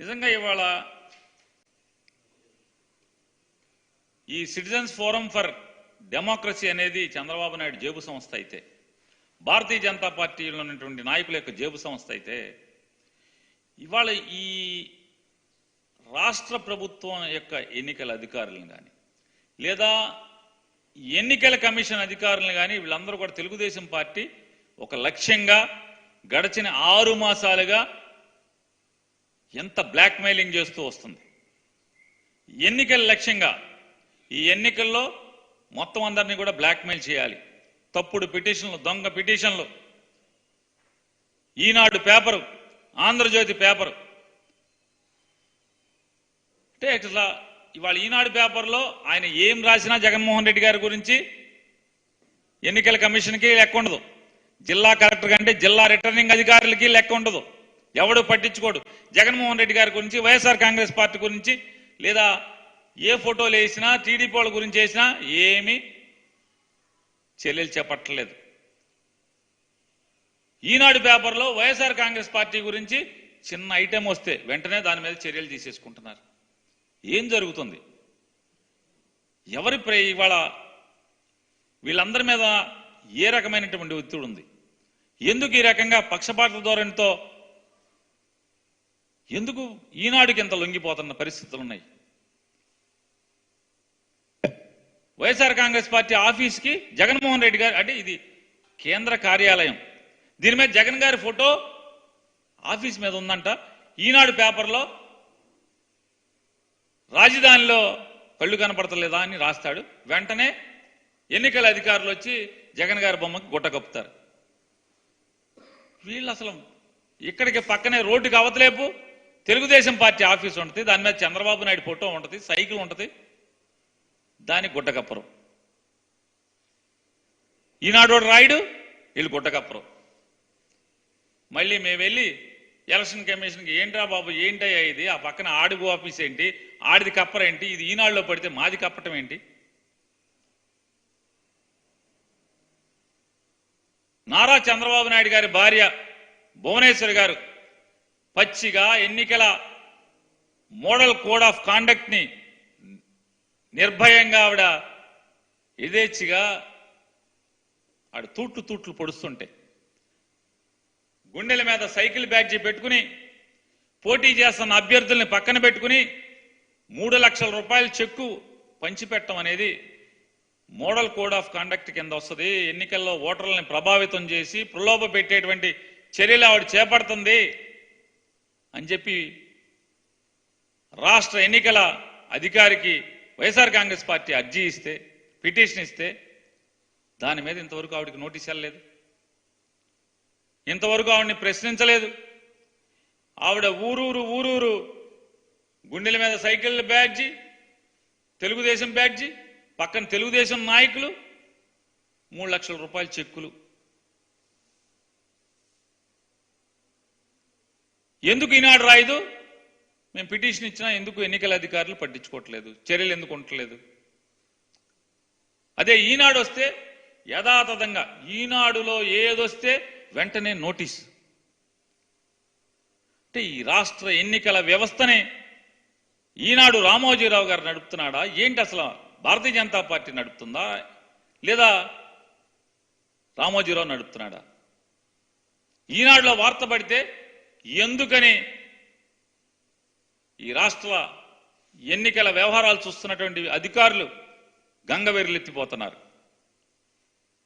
నిజంగా ఇవాళ ఈ సిటిజన్స్ ఫోరం ఫర్ డెమోక్రసీ అనేది చంద్రబాబు నాయుడు జేబు సంస్థ అయితే భారతీయ జనతా పార్టీలో ఉన్నటువంటి నాయకుల యొక్క జేబు సంస్థ అయితే ఇవాళ ఈ రాష్ట్ర ప్రభుత్వం యొక్క ఎన్నికల అధికారులను కానీ లేదా ఎన్నికల కమిషన్ అధికారులను కానీ వీళ్ళందరూ కూడా తెలుగుదేశం పార్టీ ఒక లక్ష్యంగా గడిచిన ఆరు మాసాలుగా ఎంత బ్లాక్మెయిలింగ్ చేస్తూ వస్తుంది. ఎన్నికల లక్ష్యంగా ఈ ఎన్నికల్లో మొత్తం అందరినీ కూడా బ్లాక్మెయిల్ చేయాలి. తప్పుడు పిటిషన్లు దొంగ పిటిషన్లు. Eenadu paper Andhra Jyothi paper. అంటే ఇట్లా ఇవాళ ఈనాడు పేపర్లో ఆయన ఏం రాసినా జగన్మోహన్ రెడ్డి గారి గురించి ఎన్నికల కమిషన్కి లెక్క ఉండదు. జిల్లా కలెక్టర్ కంటే జిల్లా రిటర్నింగ్ అధికారులకి లెక్క ఉండదు. ఎవడు పట్టించుకోడు. జగన్మోహన్ రెడ్డి గారి గురించి వైఎస్ఆర్ కాంగ్రెస్ పార్టీ గురించి లేదా ఏ ఫోటోలు వేసినా టీడీపీ వాళ్ళ గురించి వేసినా ఏమీ చర్యలు చేపట్టలేదు. ఈనాడు పేపర్లో వైఎస్ఆర్ కాంగ్రెస్ పార్టీ గురించి చిన్న ఐటెం వస్తే వెంటనే దాని మీద చర్యలు తీసేసుకుంటున్నారు. ఏం జరుగుతుంది? ఎవరి ప్రే ఇవాళ వీళ్ళందరి మీద ఏ రకమైనటువంటి ఒత్తిడి ఉంది? ఎందుకు ఈ రకంగా పక్షపాత ధోరణితో ఎందుకు ఈనాడుకి ఇంత లొంగిపోతున్న పరిస్థితులు ఉన్నాయి? వైఎస్ఆర్ కాంగ్రెస్ పార్టీ ఆఫీస్కి జగన్మోహన్ రెడ్డి గారు అంటే ఇది కేంద్ర కార్యాలయం. దీని మీద జగన్ గారి ఫోటో ఆఫీస్ మీద ఉందంట. ఈనాడు పేపర్లో రాజధానిలో కళ్ళు కనపడతలేదా అని రాస్తాడు. వెంటనే ఎన్నికల అధికారులు వచ్చి జగన్ గారి బొమ్మకి గుట్ట కప్పుతారు. వీళ్ళు అసలు ఇక్కడికి పక్కనే రోడ్డుకి అవతలేపు. తెలుగుదేశం పార్టీ ఆఫీస్ ఉంటుంది దాని మీద చంద్రబాబు నాయుడు ఫోటో ఉంటుంది సైకిల్ ఉంటుంది దాని గుడ్డకప్పరు. ఈనాడు రాయుడు వీళ్ళు గుడ్డకప్పరు. మళ్ళీ మేము వెళ్ళి ఎలక్షన్ కమిషన్కి ఏంట్రా బాబు ఏంటయ్యా ఇది? ఆ పక్కన ఆడుగు ఆఫీస్ ఏంటి? ఆడిది కప్పర ఏంటి? ఇది ఈనాడులో పడితే మాది కప్పటం ఏంటి? నారా చంద్రబాబు నాయుడు గారి భార్య భువనేశ్వర్ గారు పచ్చిగా ఎన్నికల మోడల్ కోడ్ ఆఫ్ కాండక్ట్ని నిర్భయంగా ఆవిడ యథేచ్ఛగా ఆవిడ తూట్లు తూట్లు పొడుస్తుంటే. గుండెల మీద సైకిల్ బ్యాడ్జీ పెట్టుకుని పోటీ చేస్తున్న అభ్యర్థుల్ని పక్కన పెట్టుకుని మూడు లక్షల రూపాయల చెక్కు పంచిపెట్టడం అనేది మోడల్ కోడ్ ఆఫ్ కండక్ట్ కింద వస్తుంది. ఎన్నికల్లో ఓటర్లని ప్రభావితం చేసి ప్రలోభ పెట్టేటువంటి చర్యలు ఆవిడ చేపడుతుంది. అని చెప్పి రాష్ట్ర ఎన్నికల అధికారికి వైఎస్ఆర్ కాంగ్రెస్ పార్టీ అర్జీ ఇస్తే పిటిషన్ ఇస్తే దాని మీద ఇంతవరకు ఆవిడకి నోటీస్ వెళ్ళలేదు. ఇంతవరకు ఆవిడని ప్రశ్నించలేదు. ఆవిడ ఊరూరు ఊరూరు గుండెల మీద సైకిల్ బ్యాడ్జి తెలుగుదేశం బ్యాడ్జి పక్కన తెలుగుదేశం నాయకులు మూడు లక్షల రూపాయల చెక్కులు ఎందుకు ఈనాడు రాయదు? మేము పిటిషన్ ఇచ్చినా ఎందుకు ఎన్నికల అధికారులు పట్టించుకోవట్లేదు? చర్యలు ఎందుకు ఉండట్లేదు? అదే ఈనాడు వస్తే యథాతథంగా ఈనాడులో ఏదొస్తే వెంటనే నోటీస్. అంటే ఈ రాష్ట్ర ఎన్నికల వ్యవస్థనే ఈనాడు రామోజీరావు గారు నడుపుతున్నాడా? ఏంటి అసలు భారతీయ జనతా పార్టీ నడుపుతుందా? లేదా రామోజీరావు నడుపుతున్నాడా? ఈనాడులో వార్త పడితే ఎందుకని? ఈ రాష్ట్ర ఎన్నికల వ్యవహారాలు చూస్తున్నటువంటి అధికారులు గంగవెర్లెత్తిపోతున్నారు.